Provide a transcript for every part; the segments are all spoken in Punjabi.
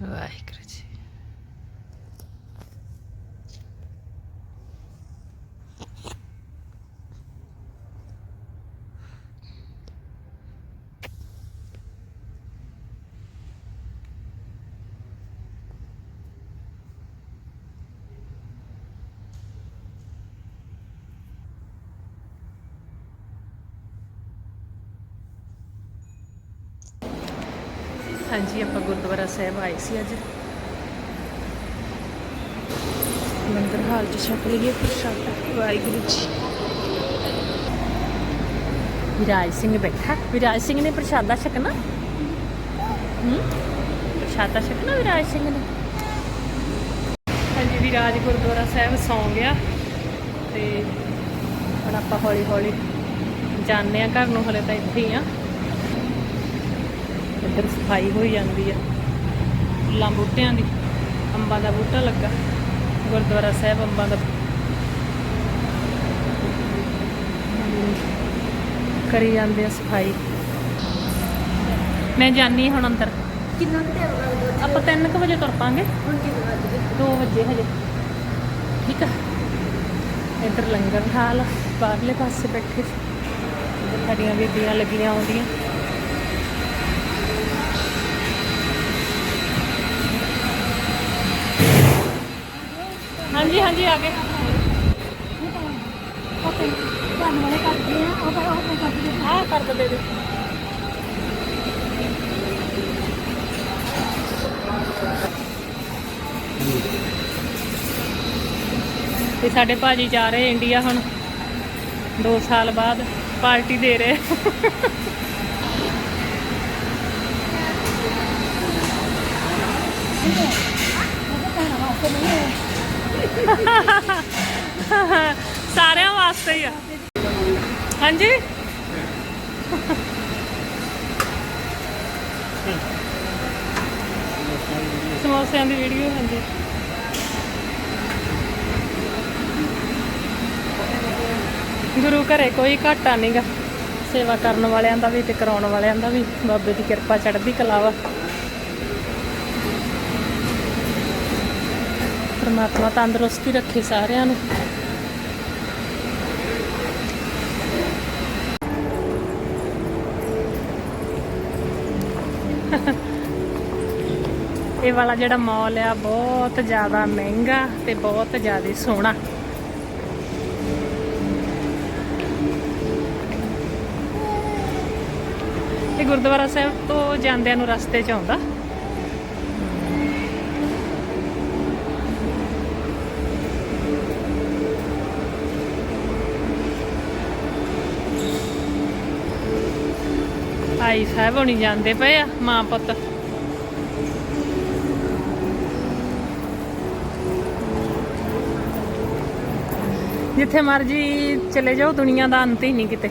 ਵਾਹਿਗੁਰੂ ਜੀ ਹਾਂਜੀ, ਆਪਾਂ ਗੁਰਦੁਆਰਾ ਸਾਹਿਬ ਆਏ ਸੀ ਅੱਜ। ਲੰਗਰ ਹਾਲ ਚ ਛਕ ਲਈਏ, ਪ੍ਰਸ਼ਾਦਾ। ਵਾਹਿਗੁਰੂ ਜੀ। ਵਿਰਾਜ ਸਿੰਘ ਬੈਠਾ। ਵਿਰਾਜ ਸਿੰਘ ਨੇ ਪ੍ਰਸ਼ਾਦਾ ਛਕਣਾ? ਹੂੰ? ਪ੍ਰਸ਼ਾਦਾ ਛਕਣਾ ਵਿਰਾਜ ਸਿੰਘ ਨੇ? ਹਾਂਜੀ, ਵਿਰਾਜ ਗੁਰਦੁਆਰਾ ਸਾਹਿਬ ਸੌਂ ਗਿਆ। ਤੇ ਹੁਣ ਆਪਾਂ ਹੌਲੀ ਹੌਲੀ ਜਾਂਦੇ ਆ ਘਰ ਨੂੰ ਹਲੇ ਤਾਂ ਇੱਥੇ ਹੀ ਆ ਇੱਧਰ ਸਫ਼ਾਈ ਹੋਈ ਜਾਂਦੀ ਆ। ਫੁੱਲਾਂ ਬੂਟਿਆਂ ਦੀ ਅੰਬਾਂ ਦਾ ਬੂਟਾ ਲੱਗਾ ਗੁਰਦੁਆਰਾ ਸਾਹਿਬ ਅੰਬਾਂ ਦਾ। ਕਰੀ ਜਾਂਦੇ ਆ ਸਫ਼ਾਈ। ਮੈਂ ਜਾਨੀ ਹੁਣ ਅੰਦਰ। ਕਿੰਨਾ ਕੁ ਟਾਈਮ ਲੱਗਦਾ ਆਪਾਂ 3:00 ਵਜੇ ਤੁਰ ਪਾਂਗੇ। ਹੁਣ ਕਿੰਨੇ ਵੱਜ ਗਏ? 2 ਵਜੇ ਹਜੇ। ਠੀਕ ਆ? ਇੱਧਰ ਲੰਗਰ ਹਾਲ ਬਾਹਰਲੇ ਪਾਸੇ ਬੈਠੇ। ਇੱਧਰ ਸਾਡੀਆਂ ਬੀਬੀਆਂ ਲੱਗੀਆਂ ਆਉਂਦੀਆਂ। ਹਾਂਜੀ ਹਾਂਜੀ ਆ ਗਏ ਓਕੇ ਕਰਦੇ ਆ ਉਹ ਉਹ ਕਰਦੇ ਆ ਕਰ ਦੇ ਦੇ ਤੇ ਸਾਡੇ ਭਾਜੀ ਜਾ ਰਹੇ ਇੰਡੀਆ ਹੁਣ 2 ਸਾਲ ਬਾਅਦ ਪਾਰਟੀ ਦੇ ਰਹੇ ਨਹੀਂ ਸਾਰਿਆਂ ਵਾਸਤੇ ਹੀ ਆ। ਹਾਂਜੀ? ਸਮੋਸਿਆਂ ਦੀ ਵੀਡੀਓ, ਹਾਂਜੀ। ਗੁਰੂ ਘਰੇ ਕੋਈ ਘਾਟਾ ਨਹੀਂਗਾ ਸੇਵਾ ਕਰਨ ਵਾਲਿਆਂ ਦਾ ਵੀ ਤੇ ਕਰਾਉਣ ਵਾਲਿਆਂ ਦਾ ਵੀ। ਬਾਬੇ ਦੀ ਕਿਰਪਾ, ਚੜ੍ਹਦੀ ਕਲਾ ਵਾ। ਪਰਮਾਤਮਾ ਤੰਦਰੁਸਤੀ ਰੱਖੇ ਸਾਰਿਆਂ ਨੂੰ। ਇਹ ਵਾਲਾ ਜਿਹੜਾ ਮਾਲ ਆ, ਬਹੁਤ ਜ਼ਿਆਦਾ ਮਹਿੰਗਾ ਤੇ ਬਹੁਤ ਜ਼ਿਆਦਾ ਸੋਹਣਾ। ਇਹ ਗੁਰਦੁਆਰਾ ਸਾਹਿਬ ਤੋਂ ਜਾਂਦਿਆਂ ਨੂੰ ਰਸਤੇ 'ਚ ਆਉਂਦਾ। ਭਾਈ ਸਾਹਿਬ ਹੋਣੀ ਜਾਂਦੇ ਪਏ ਆ, ਮਾਂ ਪੁੱਤ। ਜਿੱਥੇ ਮਰਜ਼ੀ ਚਲੇ ਜਾਓ, ਦੁਨੀਆ ਦਾ ਅੰਤ ਹੀ ਨਹੀਂ ਕਿਤੇ।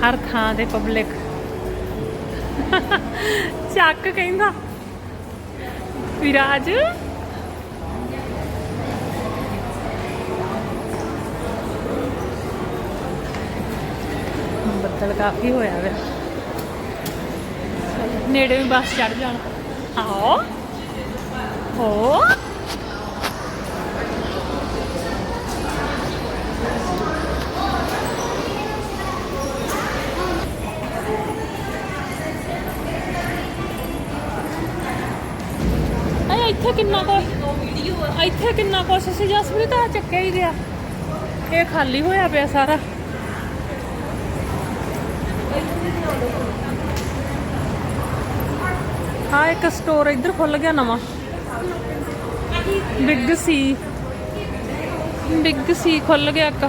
ਹਰ ਥਾਂ ਤੇ ਪਬਲਿਕ ਚੱਕ ਕਹਿੰਦਾ। ਵਿਰਾਜ। ਬੱਦਲ ਕਾਫੀ ਹੋਇਆ ਵਾ। ਨੇੜੇ ਵੀ ਬੱਸ ਚੜ ਜਾਣਾ। ਆਓ ਹੋ। ਇੱਥੇ ਕਿੰਨਾ ਕੋ ਇੱਥੇ ਕਿੰਨਾ ਕੁਛ ਸੀ, ਜਸਪ੍ਰੀਤ ਆ ਚੱਕਿਆ ਹੀ ਗਿਆ ਇਹ ਖਾਲੀ ਹੋਇਆ ਪਿਆ ਸਾਰਾ। ਹਾਂ ਇੱਕ ਸਟੋਰ ਇੱਧਰ ਖੁੱਲ ਗਿਆ ਨਵਾਂ। ਬਿਗ ਸੀ ਬਿਗ ਸੀ ਖੁੱਲ ਗਿਆ ਇੱਕ।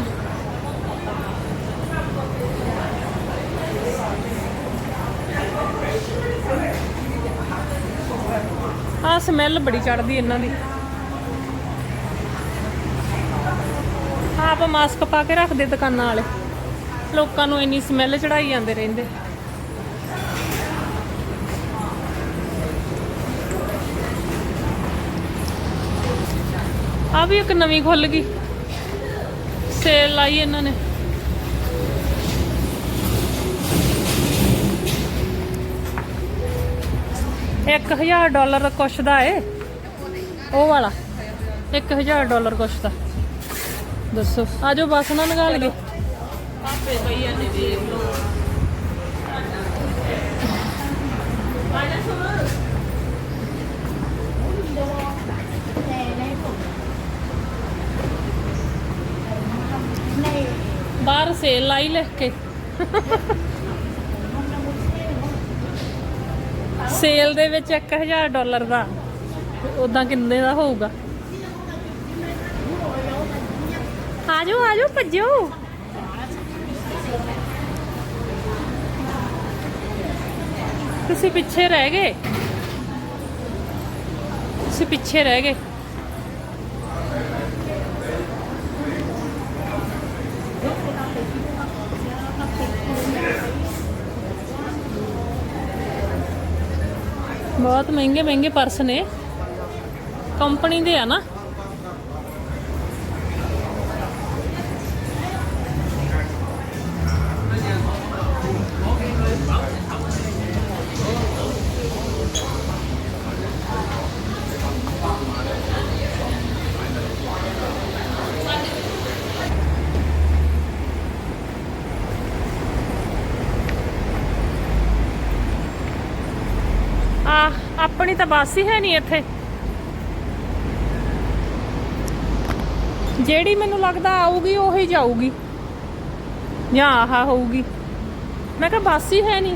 ਆ ਸਮੈਲ ਬੜੀ ਚੜਦੀ ਇਹਨਾਂ ਦੀ। ਆਪ ਮਾਸਕ ਪਾ ਕੇ ਰੱਖਦੇ ਦੁਕਾਨਾਂ ਵਾਲੇ। ਲੋਕਾਂ ਨੂੰ ਇੰਨੀ ਸਮੈਲ ਚੜਾਈ ਜਾਂਦੇ ਰਹਿੰਦੇ। ਆ ਵੀ ਇੱਕ ਨਵੀਂ ਖੁੱਲ ਗਈ। ਸੇਲ ਲਾਈ ਇਹਨਾਂ ਨੇ। ਇੱਕ 1000 ਡਾਲਰ ਕੁਛ ਦਾ ਏ। ਉਹ ਵਾਲਾ। 1000 ਡਾਲਰ ਕੁਛ ਦਾ। ਦੱਸੋ। ਆਜੋ ਬਸ ਨਾ ਨਿਕਾਲ ਗਏ ਆਪੇ ਭਈਆ ਨੇ ਵੇਖ ਲਓ ਨਹੀਂ ਬਾਹਰ ਸੇਲ ਲਾਈ ਲਿਖ ਕੇ। ਸੇਲ ਦੇ ਵਿੱਚ 1000 ਡਾਲਰ ਦਾ। ਉਦਾਂ ਕਿੰਨੇ ਦਾ ਹੋਊਗਾ? ਆਜੋ ਆਜੋ ਭੱਜੋ ਤੁਸੀਂ ਪਿੱਛੇ ਰਹਿ ਗਏ। ਤੁਸੀਂ ਪਿੱਛੇ ਰਹਿ ਗਏ। ਬਹੁਤ ਮਹਿੰਗੇ ਮਹਿੰਗੇ ਪਰਸ ਨੇ। ਕੰਪਨੀ ਦੇ ਆ ਨਾ। ਆਪਣੀ ਤਾਂ ਬੱਸ ਹੀ ਹੈ ਨਹੀਂ ਇੱਥੇ। ਜਿਹੜੀ ਮੈਨੂੰ ਲੱਗਦਾ ਆਊਗੀ, ਉਹੀ ਜਾਊਗੀ। ਜਾਂ ਆਹਾ ਹੋਊਗੀ। ਮੈਂ ਕਿਹਾ ਬੱਸ ਹੀ ਹੈ ਨਹੀਂ।